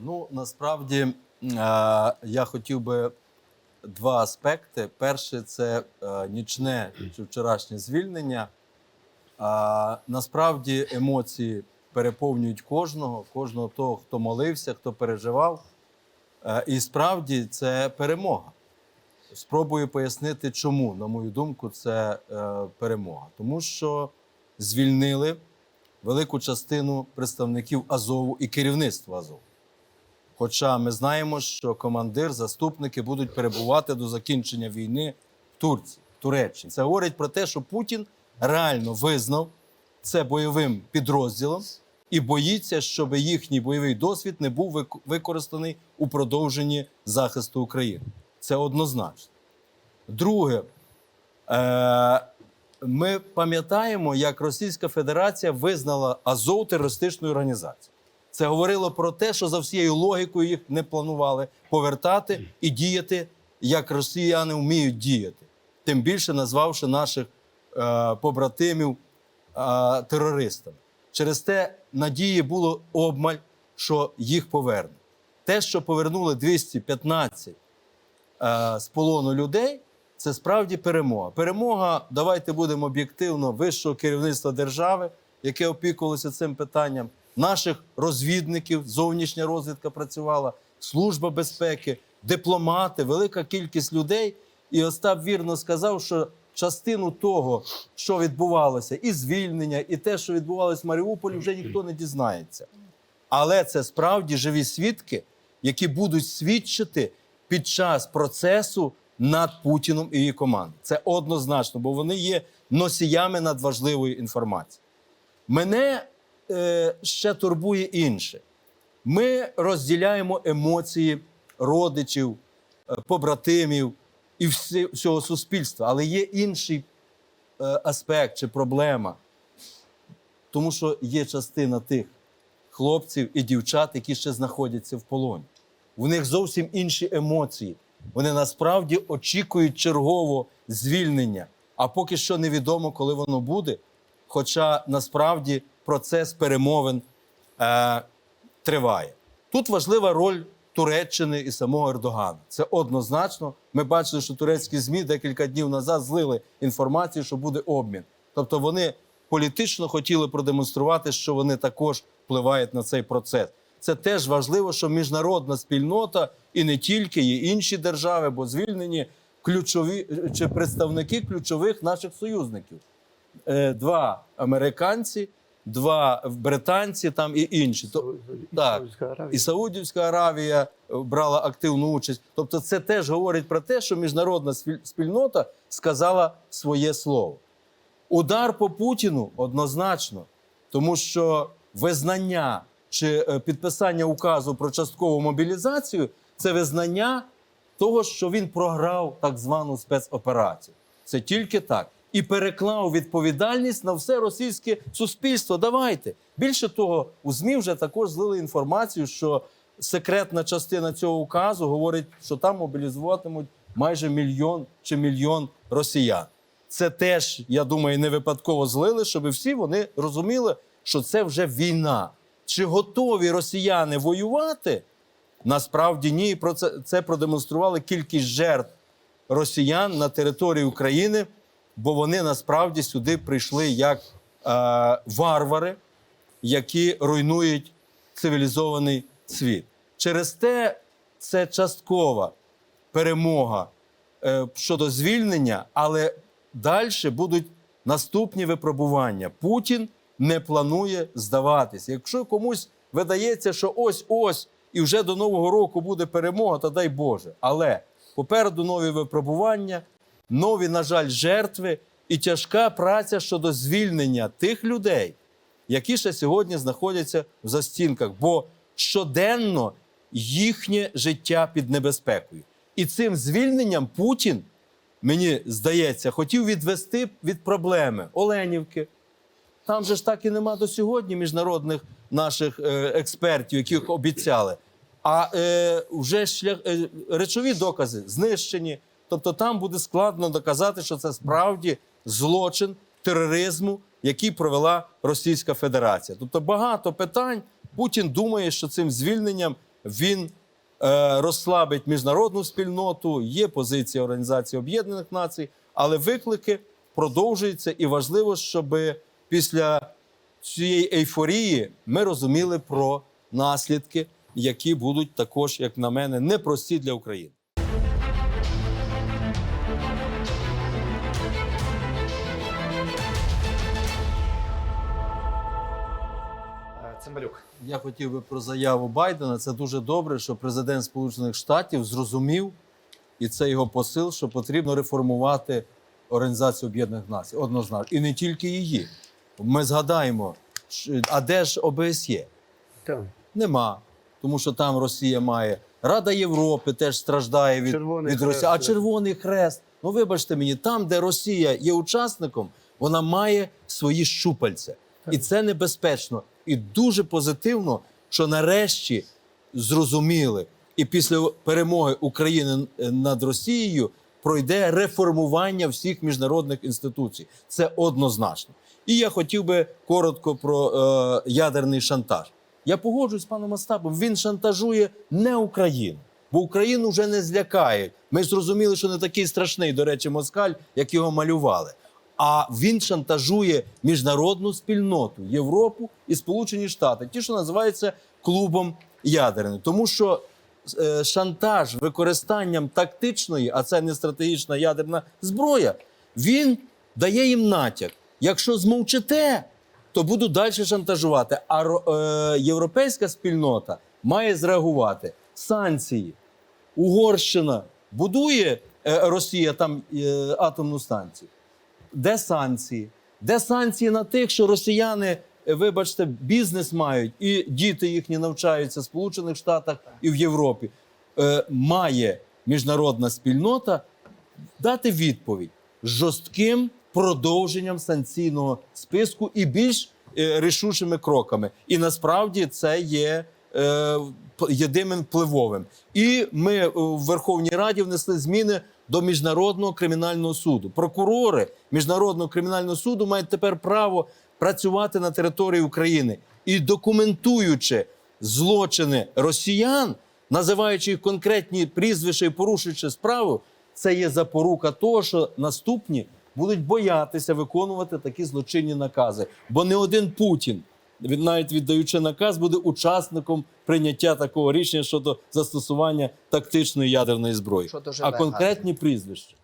Ну насправді е, я хотів би два аспекти. Перший це е, нічне чи вчорашнє звільнення. А насправді емоції переповнюють кожного, кожного того, хто молився, хто переживав. Е, і справді це перемога. Спробую пояснити, чому, на мою думку, це е, перемога. Тому що звільнили велику частину представників Азову і керівництва Азову. Хоча ми знаємо, що командир, заступники будуть перебувати до закінчення війни в Турції, в Туреччині. Це говорить про те, що Путін реально визнав це бойовим підрозділом і боїться, щоб їхній бойовий досвід не був використаний у продовженні захисту України. Це однозначно. Друге, е, ми пам'ятаємо, як Російська Федерація визнала Азов терористичною організацією. Це говорило про те, що за всією логікою їх не планували повертати і діяти, як росіяни вміють діяти, тим більше назвавши наших е, побратимів е, терористами. Через те надії було обмаль, що їх повернуть. Те, що повернули 215 е, з полону людей, це справді перемога. Перемога, давайте будемо об'єктивно, вищого керівництва держави, яке опікувалося цим питанням, наших розвідників, зовнішня розвідка працювала, служба безпеки, дипломати, велика кількість людей. І Остап вірно сказав, що частину того, що відбувалося, і звільнення, і те, що відбувалося в Маріуполі, вже ніхто не дізнається. Але це справді живі свідки, які будуть свідчити під час процесу над Путіном і її командою. Це однозначно, бо вони є носіями надважливої інформації. Мене ще турбує інше. Ми розділяємо емоції родичів, е, побратимів і всього суспільства, але є інший е, аспект чи проблема. Тому що є частина тих хлопців і дівчат, які ще знаходяться в полоні. У них зовсім інші емоції. Вони насправді очікують чергового звільнення. А поки що невідомо, коли воно буде. Хоча насправді процес перемовин е, триває. Тут важлива роль Туреччини і самого Ердогана. Це однозначно. Ми бачили, що турецькі ЗМІ декілька днів назад злили інформацію, що буде обмін. Тобто вони політично хотіли продемонструвати, що вони також впливають на цей процес. Це теж важливо, що міжнародна спільнота і не тільки є інші держави, бо звільнені ключові чи представники ключових наших союзників. Е, Два американці, два британці там і інші. То, так. Саудівська і Саудівська Аравія е, брала активну участь. Тобто, це теж говорить про те, що міжнародна спільнота сказала своє слово. Удар по Путіну однозначно, тому що визнання чи е, підписання указу про часткову мобілізацію це визнання того, що він програв так звану спецоперацію. Це тільки так. І переклав відповідальність на все російське суспільство. Давайте. Більше того, у ЗМІ вже також злили інформацію, що секретна частина цього указу говорить, що там мобілізуватимуть майже мільйон чи мільйон росіян. Це теж, я думаю, не випадково злили, щоб всі вони розуміли, що це вже війна. Чи готові росіяни воювати? Насправді ні. Про це, це продемонстрували кількість жертв росіян на території України, бо вони насправді сюди прийшли як е, варвари, які руйнують цивілізований світ. Через те це часткова перемога е, щодо звільнення, але далі будуть наступні випробування. Путін не планує здаватись. Якщо комусь видається, що ось ось і вже до Нового року буде перемога, то дай Боже. Але попереду нові випробування, нові, на жаль, жертви і тяжка праця щодо звільнення тих людей, які ще сьогодні знаходяться в застінках, бо щоденно їхнє життя під небезпекою. І цим звільненням Путін, мені здається, хотів відвести від проблеми Оленівки. Там же ж так і нема до сьогодні міжнародних наших е, експертів, яких обіцяли. А е, вже шлях, е, речові докази знищені. Тобто там буде складно доказати, що це справді злочин тероризму, який провела Російська Федерація. Тобто багато питань. Путін думає, що цим звільненням він е, розслабить міжнародну спільноту, є позиція Організації Об'єднаних Націй, але виклики продовжуються, і важливо, щоб після цієї ейфорії ми розуміли про наслідки, які будуть також, як на мене, непрості для України. Я хотів би про заяву Байдена. Це дуже добре, що президент Сполучених Штатів зрозумів, і це його посил, що потрібно реформувати Організацію Об'єднаних Націй. Однозначно. І не тільки її. Ми згадаємо, а де ж ОБСЄ? Так. Нема. Тому що там Росія має. Рада Європи теж страждає від, Червоний від Хрест, Росії. А. Червоний Хрест. Ну, вибачте мені, там, де Росія є учасником, вона має свої щупальця. І це небезпечно. І дуже позитивно, що нарешті зрозуміли, і після перемоги України над Росією пройде реформування всіх міжнародних інституцій. Це однозначно. І я хотів би коротко про е, ядерний шантаж. Я погоджуюсь з паном Остапом. Він шантажує не Україну, бо Україну вже не злякає. Ми зрозуміли, що не такий страшний, до речі, москаль, як його малювали. А він шантажує міжнародну спільноту Європу і Сполучені Штати, ті, що називаються клубом ядерним. Тому що е, шантаж використанням тактичної, а це не стратегічна ядерна зброя, він дає їм натяк. Якщо змовчите, то буду далі шантажувати. А е, європейська спільнота має зреагувати. Санкції. Угорщина будує е, Росія там е, атомну станцію. Де санкції? Де санкції на тих, що росіяни, е, вибачте, бізнес мають, і діти їхні навчаються в Сполучених Штатах і в Європі. Е, має міжнародна спільнота дати відповідь жорстким продовженням санкційного списку і більш е, рішучими кроками. І насправді це є е, єдиним впливовим. І ми е, в Верховній Раді внесли зміни до міжнародного кримінального суду. Прокурори міжнародного кримінального суду мають тепер право працювати на території України і документуючи злочини росіян, називаючи їх конкретні прізвища і порушуючи справу, це є запорука того, що наступні будуть боятися виконувати такі злочинні накази. Бо не один Путін, він навіть віддаючи наказ, буде учасником прийняття такого рішення щодо застосування тактичної ядерної зброї, Що а конкретні конкретні прізвища.